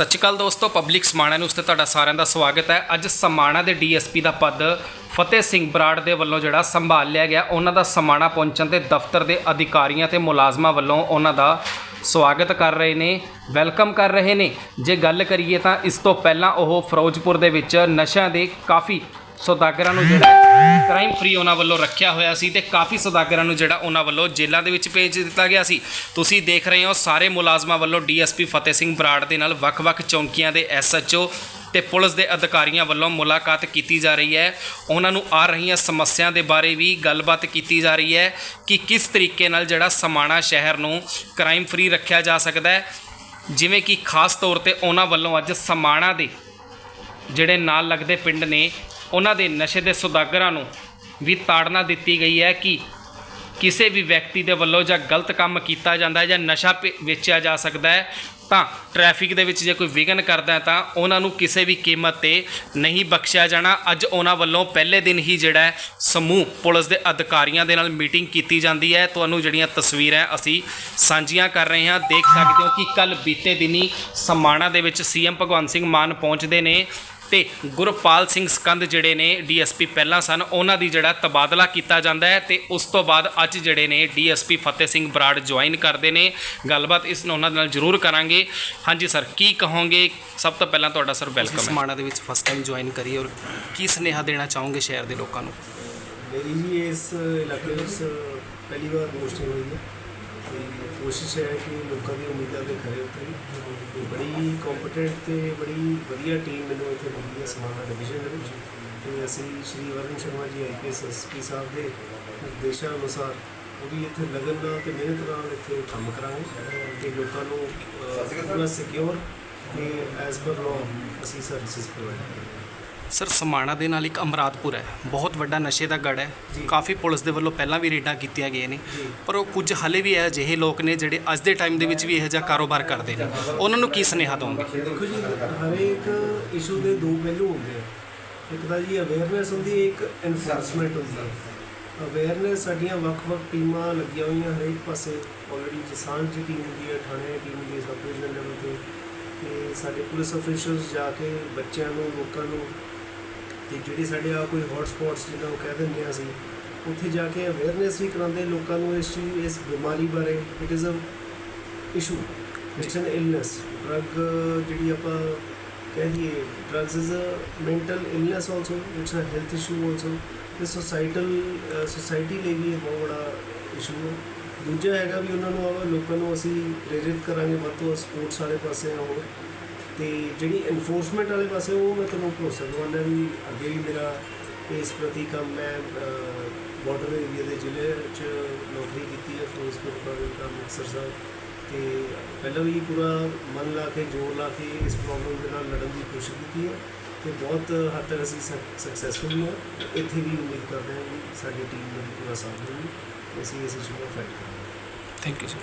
ਸਤਿ ਸ਼੍ਰੀ ਅਕਾਲ ਦੋਸਤੋ, public Samana news ਤੇ ਤੁਹਾਡਾ ਸਾਰਿਆਂ ਦਾ ਸਵਾਗਤ ਹੈ। ਅੱਜ ਸਮਾਣਾ ਦੇ ਡੀਐਸਪੀ ਦਾ ਪਦ ਫਤਿਹ ਸਿੰਘ ਬਰਾੜ ਦੇ ਵੱਲੋਂ ਜਿਹੜਾ ਸੰਭਾਲ ਲਿਆ ਗਿਆ, ਉਹਨਾਂ ਦਾ ਸਮਾਣਾ ਪਹੁੰਚਣ ਤੇ ਦਫ਼ਤਰ ਦੇ ਅਧਿਕਾਰੀਆਂ ਤੇ ਮੁਲਾਜ਼ਮਾਂ ਵੱਲੋਂ ਉਹਨਾਂ ਦਾ ਸਵਾਗਤ ਕਰ ਰਹੇ ਨੇ, ਵੈਲਕਮ ਕਰ ਰਹੇ ਨੇ। ਜੇ ਗੱਲ ਕਰੀਏ ਤਾਂ ਇਸ ਤੋਂ ਪਹਿਲਾਂ ਉਹ ਫਿਰੋਜ਼ਪੁਰ ਦੇ ਵਿੱਚ ਨਸ਼ਿਆਂ ਦੇ ਕਾਫੀ ਸੌਦਾਗਰਾਂ ਨੂੰ ਜਿਹੜਾ ਕ੍ਰਾਈਮ ਫ੍ਰੀ ਉਹਨਾਂ ਵੱਲੋਂ ਰੱਖਿਆ ਹੋਇਆ ਸੀ ਤੇ ਕਾਫੀ ਸੌਦਾਗਰਾਂ ਨੂੰ ਜਿਹੜਾ ਉਹਨਾਂ ਵੱਲੋਂ ਜੇਲ੍ਹਾਂ ਦੇ ਵਿੱਚ ਭੇਜ ਦਿੱਤਾ ਗਿਆ ਸੀ। ਤੁਸੀਂ ਦੇਖ ਰਹੇ ਹੋ ਸਾਰੇ ਮੁਲਾਜ਼ਮਾਂ ਵੱਲੋਂ ਡੀਐਸਪੀ ਫਤਿਹ ਸਿੰਘ ਬਰਾੜ ਦੇ ਨਾਲ ਵੱਖ-ਵੱਖ ਚੌਂਕੀਆਂ ਦੇ ਐਸਐਚਓ ਤੇ ਪੁਲਿਸ ਦੇ ਅਧਿਕਾਰੀਆਂ ਵੱਲੋਂ ਮੁਲਾਕਾਤ ਕੀਤੀ ਜਾ ਰਹੀ ਹੈ। ਉਹਨਾਂ ਨੂੰ ਆ ਰਹੀਆਂ ਸਮੱਸਿਆ ਦੇ ਬਾਰੇ ਵੀ ਗੱਲਬਾਤ ਕੀਤੀ ਜਾ ਰਹੀ ਹੈ ਕਿ ਕਿਸ ਤਰੀਕੇ ਨਾਲ ਜਿਹੜਾ ਸਮਾਣਾ ਸ਼ਹਿਰ ਨੂੰ ਕ੍ਰਾਈਮ ਫ੍ਰੀ ਰੱਖਿਆ ਜਾ ਸਕਦਾ ਹੈ। ਜਿਵੇਂ ਕਿ ਖਾਸ ਤੌਰ ਤੇ ਉਹਨਾਂ ਵੱਲੋਂ ਅੱਜ ਸਮਾਣਾ ਦੇ ਜਿਹੜੇ ਨਾਲ ਲੱਗਦੇ ਪਿੰਡ ਨੇ ਉਹਨਾਂ ਦੇ ਨਸ਼ੇ ਦੇ ਸੁਦਾਗਰਾਂ ਨੂੰ ਵੀ ਤਾੜਨਾ ਦਿੱਤੀ ਗਈ ਹੈ ਕਿ ਕਿਸੇ ਵੀ ਵਿਅਕਤੀ ਦੇ ਵੱਲੋਂ ਜਾਂ ਗਲਤ ਕੰਮ ਕੀਤਾ ਜਾਂਦਾ ਹੈ ਜਾਂ ਨਸ਼ਾ ਪ- ਵੇਚਿਆ ਜਾ ਸਕਦਾ ਹੈ, ਤਾਂ ਟ੍ਰੈਫਿਕ ਦੇ ਵਿੱਚ ਜੇ ਕੋਈ ਵਿਘਨ ਕਰਦਾ ਹੈ ਤਾਂ ਉਹਨਾਂ ਨੂੰ ਕਿਸੇ ਵੀ ਕੀਮਤ ਤੇ ਨਹੀਂ ਬਖਸ਼ਿਆ ਜਾਣਾ। ਅੱਜ ਉਹਨਾਂ ਵੱਲੋਂ ਪਹਿਲੇ ਦਿਨ ਹੀ ਜਿਹੜਾ ਹੈ, ਸਮੂਹ ਪੁਲਿਸ ਦੇ ਅਧਿਕਾਰੀਆਂ ਦੇ ਨਾਲ ਮੀਟਿੰਗ ਕੀਤੀ ਜਾਂਦੀ ਹੈ। ਤੁਹਾਨੂੰ ਜਿਹੜੀਆਂ ਤਸਵੀਰਾਂ ਅਸੀਂ ਸਾਂਝੀਆਂ ਕਰ ਰਹੇ ਹਾਂ, ਦੇਖ ਸਕਦੇ ਹੋ ਕਿ ਕੱਲ ਬੀਤੇ ਦਿਨੀ ਸਮਾਣਾ ਦੇ ਵਿੱਚ ਸੀਐਮ ਭਗਵੰਤ ਸਿੰਘ ਮਾਨ ਪਹੁੰਚਦੇ ਨੇ। ਤੇ ਗੁਰਪਾਲ ਸਿੰਘ ਸਕੰਦ ਜਿਹੜੇ ਨੇ ਡੀਐਸਪੀ ਪਹਿਲਾਂ ਸਨ ਉਹਨਾਂ ਦੀ ਜਿਹੜਾ ਤਬਾਦਲਾ ਕੀਤਾ ਜਾਂਦਾ ਹੈ ਤੇ ਉਸ ਤੋਂ ਬਾਅਦ ਅੱਜ ਜਿਹੜੇ ਨੇ ਡੀਐਸਪੀ ਫਤਿਹ ਸਿੰਘ ਬਰਾੜ ਜੁਆਇਨ ਕਰਦੇ ਨੇ। ਗੱਲਬਾਤ ਇਸ ਨੂੰ ਉਹਨਾਂ ਦੇ ਨਾਲ ਜ਼ਰੂਰ ਕਰਾਂਗੇ। ਹਾਂਜੀ ਸਰ ਕੀ ਕਹੋਗੇ? ਸਭ ਤੋਂ ਪਹਿਲਾਂ ਤੁਹਾਡਾ ਸਰ ਵੈਲਕਮ ਹੈ। ਸਮਾਣਾ ਦੇ ਵਿੱਚ ਫਸਟ ਟਾਈਮ ਜੁਆਇਨ ਕਰੀ ਔਰ ਕੀ ਸੁਨੇਹਾ ਦੇਣਾ ਚਾਹੋਗੇ ਸ਼ਹਿਰ ਦੇ ਲੋਕਾਂ ਨੂੰ? ਮੇਰੀ ਵੀ ਇਸ ਇਲਾਕੇ ਵਿੱਚ ਪਹਿਲੀ ਵਾਰ ਪੋਸਟਿੰਗ ਹੋਈ ਹੈ। ਕੋਸ਼ਿਸ਼ ਹੈ ਕਿ ਲੋਕਾਂ ਦੀ ਉਮੀਦਾਂ ਦੇ ਖਰੇ ਉਤਰੀ ਤੇ ਬੜੀ ਕੰਪੀਟੈਂਟ ਤੇ ਬੜੀ ਵਧੀਆ ਟੀਮ ਮੈਨੂੰ ਇੱਥੇ ਮਿਲੀ ਹੈ ਸਮਾਣਾ ਡਿਵੀਜ਼ਨ ਦੇ ਵਿੱਚ ਤੇ ਅਸੀਂ ਸ਼੍ਰੀ ਵਰਨ ਸ਼ਰਮਾ ਜੀ ਆਈਪੀਐਸ ਐਸਪੀ ਸਾਹਿਬ ਦੇ ਨਿਰਦੇਸ਼ਾਂ ਅਨੁਸਾਰ ਪੂਰੀ ਇੱਥੇ ਲਗਨ ਨਾਲ ਤੇ ਮਿਹਨਤ ਨਾਲ ਇੱਥੇ ਕੰਮ ਕਰਾਂਗੇ। ਤੇ ਲੋਕਾਂ ਨੂੰ ਅਹ, ਪੂਰਾ ਸਿਕਿਉਰ ਤੇ ਐਸ ਪਰ ਲਾਅ ਅਸੀਂ ਸਰਵਿਸਿਜ਼ ਪ੍ਰੋਵਾਈਡ ਕਰਾਂਗੇ। ਸਰ ਸਮਾਣਾ ਦੇ ਨਾਲ ਇੱਕ ਅਮਰਾਦਪੁਰ ਹੈ। ਬਹੁਤ ਵੱਡਾ ਨਸ਼ੇ ਦਾ ਗੜ ਹੈ। ਕਾਫੀ ਪੁਲਿਸ ਦੇ ਵੱਲੋਂ ਪਹਿਲਾਂ ਵੀ ਰੇਡਾਂ ਕੀਤੀਆਂ ਗਈਆਂ ਨੇ। ਪਰ ਉਹ ਕੁਝ ਹਲੇ ਵੀ ਹੈ ਅਜਿਹੇ ਲੋਕ ਨੇ ਜਿਹੜੇ ਅੱਜ ਦੇ ਟਾਈਮ ਦੇ ਵਿੱਚ ਵੀ ਇਹੋ ਜਿਹਾ ਕਾਰੋਬਾਰ ਕਰਦੇ ਨੇ। ਉਹਨਾਂ ਨੂੰ ਕੀ ਸੁਨੇਹਾ ਦੋਗੇ? ਦੇਖੋ ਜੀ ਹਰੇਕ ਇਸ਼ੂ ਦੇ ਦੋ ਪਹਿਲੂ ਹੁੰਦੇ ਆ। ਇੱਕ ਤਾਂ ਜੀ ਅਵੇਅਰਨੈਸ ਹੁੰਦੀ ਹੈ ਇੱਕ ਐਨਫੋਰਸਮੈਂਟ ਹੁੰਦੀ। ਹੈ ਅਵੇਅਰਨੈਸ ਸਾਡੀਆਂ ਵੱਖ-ਵੱਖ ਟੀਮਾਂ ਲੱਗੀਆਂ ਹੋਈਆਂ ਹਰੇਕ ਪਾਸੇ। ਆਲਰੇਡੀ ਜਸਾਨ ਦੀ ਟੀਮ ਹੁੰਦੀ ਹੈ ਥਾਣੇ ਦੀ ਟੀਮ ਹੁੰਦੀ ਹੈ ਸਬ ਡਿਵੀਜ਼ਨ ਲੈਵਲ ਤੇ। ਤੇ ਸਾਡੇ ਪੁਲਿਸ ਅਫੀਸ਼ੀਅਲਸ ਜਾ ਕੇ ਬੱਚਿਆਂ ਨੂੰ ਲੋਕਾਂ ਨੂੰ ਤੇ ਜਿਹੜੇ ਸਾਡੇ ਆ ਕੋਈ ਹੌਟ ਸਪੌਟਸ ਜਿਹਨਾਂ ਨੂੰ ਕਹਿ ਦਿੰਦੇ ਹਾਂ ਅਸੀਂ, ਉੱਥੇ ਜਾ ਕੇ ਅਵੇਅਰਨੈਸ ਵੀ ਕਰਾਉਂਦੇ ਲੋਕਾਂ ਨੂੰ ਇਸ ਚੀਜ਼, ਇਸ ਬਿਮਾਰੀ ਬਾਰੇ। It is a issue it's an illness drug ਜਿਹੜੀ ਆਪਾਂ ਕਹਿ ਲਈਏ drugs is a mental illness also it's a health issue also ਤੇ ਸੋਸਾਈਟਲ ਸੋਸਾਇਟੀ ਲਈ ਵੀ ਇਹ ਬਹੁਤ ਬੜਾ ਇਸ਼ੂ ਹੈ। ਦੂਜਾ ਹੈਗਾ ਵੀ ਉਹਨਾਂ ਨੂੰ ਆਵਾ ਲੋਕਾਂ ਨੂੰ ਅਸੀਂ ਪ੍ਰੇਰਿਤ ਕਰਾਂਗੇ, ਵੱਧ ਤੋਂ ਵੱਧ ਸਪੋਰਟਸ ਵਾਲੇ ਪਾਸੇ ਆਉਣ। ਤੇ ਜਿਹੜੀ ਐਨਫੋਰਸਮੈਂਟ ਵਾਲੇ ਪਾਸੇ, ਉਹ ਮੈਂ ਤੁਹਾਨੂੰ ਭਰੋਸਾ ਦਿਵਾਉਂਦਾ ਵੀ ਅੱਗੇ ਵੀ ਮੇਰਾ ਇਸ ਪ੍ਰਤੀ ਕੰਮ ਮੈਂ ਬਾਰਡਰ ਏਰੀਆ ਦੇ ਜ਼ਿਲ੍ਹੇ 'ਚ ਨੌਕਰੀ ਕੀਤੀ ਹੈ ਫਿਰੋਜ਼ਪੁਰ ਫਾਜ਼ਿਲਕਾ ਮੁਕਤਸਰ ਸਾਹਿਬ। ਤੇ ਪਹਿਲਾਂ ਵੀ ਪੂਰਾ ਮਨ ਲਾ ਕੇ, ਜ਼ੋਰ ਲਾ ਕੇ ਇਸ ਪ੍ਰੋਬਲਮ ਦੇ ਨਾਲ ਲੜਨ ਦੀ ਕੋਸ਼ਿਸ਼ ਕੀਤੀ ਹੈ ਤੇ ਬਹੁਤ ਹੱਦ ਤੱਕ ਅਸੀਂ ਸਕਸੈਸਫੁਲ ਵੀ ਹਾਂ। ਇੱਥੇ ਵੀ ਉਮੀਦ ਕਰਦੇ ਹਾਂ ਕਿ ਸਾਡੀ ਟੀਮ ਮੇਰੀ ਪੂਰਾ ਸਾਥ ਦੇਵੇਗੀ ਅਸੀਂ ਇਸ ਇਸ਼ੂ ਨੂੰ ਫਾਈਟ ਕਰਾਂਗੇ। Thank you sir